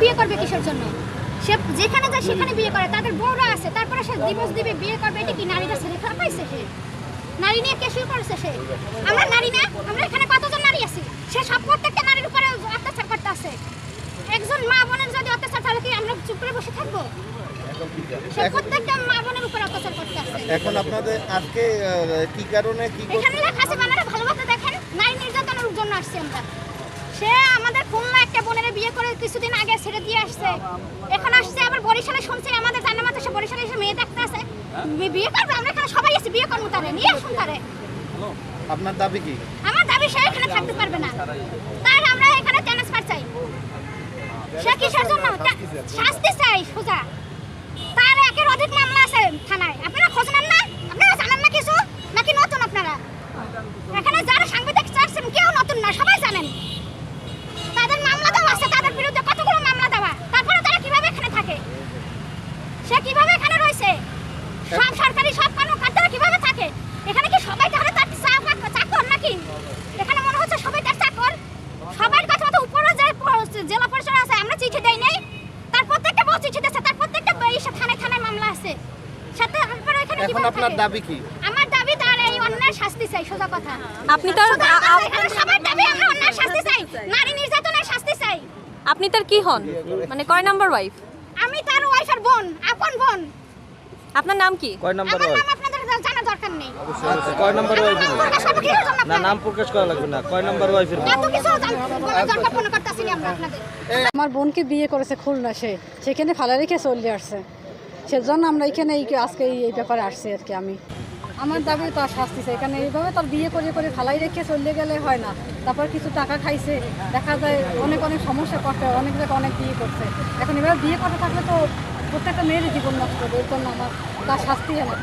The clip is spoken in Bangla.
বিয়ে করবে কিসের জন্য? সে যেখানে যায় সেখানে বিয়ে করে তাদের বউরা আছে তারপরে সে দিবস দিবে বিয়ে করবে এটা কি নারীরা ছেলে খারাপ পাইছে সে? নারী নিয়ে কে শুরু করেছে সে? আমরা নারী না আমরা এখানে কতজন নারী আছি? সে সব প্রত্যেকটা নারীর উপরে অত্যাচার করতে আছে। একজন মা বোনের যদি অত্যাচার তাহলে কি আমরা চুপ করে বসে থাকব? সে প্রত্যেকটা মা বোনের উপর অত্যাচার করতে আছে। এখন আপনাদের আজকে কি কারণে কি করতে এখানে লেখা আছে বানারা ভালোভাবে দেখেন নারী নির্যাতনের জন্য আসছে আমরা। আমাদের খুলনা একটা বোনের বিয়ে করে কিছুদিন আগে ছেড়ে দিয়ে আসছে। এখন আসছে আবার বরিশালে শুনছে আমাদের জানা মতো সে বরিশালে এসে মেয়ে দেখতে আছে বিয়ে করবে? আমরা এখানে সবাই আছি বিয়ে করব তারে নিয়ে আসুন তারে আপনার দাবি কি? আমার দাবি সে এখানে থাকতে পারবে না। তার আমরা এখানে ট্রান্সফার চাই। সে কিসের জন্য? শাস্তি চাই সোজা তার একের অধিক মামলা আছে থানায় আপনারা খোঁজ নেন না আপনারা জানেন না কিছু নাকি নতুন আপনারা এখানে যারা সাংবাদিক চাচ্ছেন কেউ নতুন না সবাই জানেন তাদের মামলা দেওয়া আছে তাদের বিরুদ্ধে কতগুলো মামলা দেওয়া তারপরে তারা কীভাবে এখানে থাকে সে রয়েছে সব সরকারি সব কানুন কার্যরা কীভাবে থাকে? এখানে কি সবাই তাহলে তার চাকর নাকি? এখানে মনে হচ্ছে সবাই তার চাকর সবার কথা তো উপরে যে জেলা পরিষদ আছে আমরা চিঠি দেই নাই। তার প্রত্যেকটা বউ চিঠি দিচ্ছে তার প্রত্যেকটা বই সে থানায় থানায় মামলা আছে। সাথে তারপরে এখানে এখন আপনার দাবি কি? আমার দাবি তার এই অন্যায় শাস্তি চাই সোজা কথা। আপনি তার সবার দাবি আমরা অন্যায় শাস্তি চাই। নারী নির্যাতনের শাস্তি চাই। আপনি তার কি হন? মানে কয় নাম্বার ওয়াইফ আমি তার ওয়াইফের বোন আপন বোন। আপনার নাম কি? কয় নাম্বার আমার ওয়াইফ? আপনাদের জানা দরকার নেই। আচ্ছা কয় নাম্বার জন্য না নাম প্রকাশ করা লাগবে না। কয় নাম্বার ওয়াইফের এত কিছু জান- বলার দরকার মনে করতেছি না আমরা আপনাদের। আমার বোনকে বিয়ে করেছে খুলনা সে। সেখানে ফালা রেখে চলে আসছে। সেজন্য আমরা এখানে এই আজকে এই- এই ব্যাপারে আসছি আর কি আমি। আমার দাবি তার শাস্তি চাই। কারণ এইভাবে তার বিয়ে করে করে ফালাই রেখে চলে গেলে হয় না। তারপর কিছু টাকা খাইছে। দেখা যায় অনেক অনেক সমস্যা করতে হয় অনেক জায়গায় অনেক বিয়ে করছে। এখন এবার বিয়ে করতে থাকলে তো প্রত্যেকটা মেয়েরই জীবন নষ্ট করবে এর জন্য আমার তার শাস্তি আমার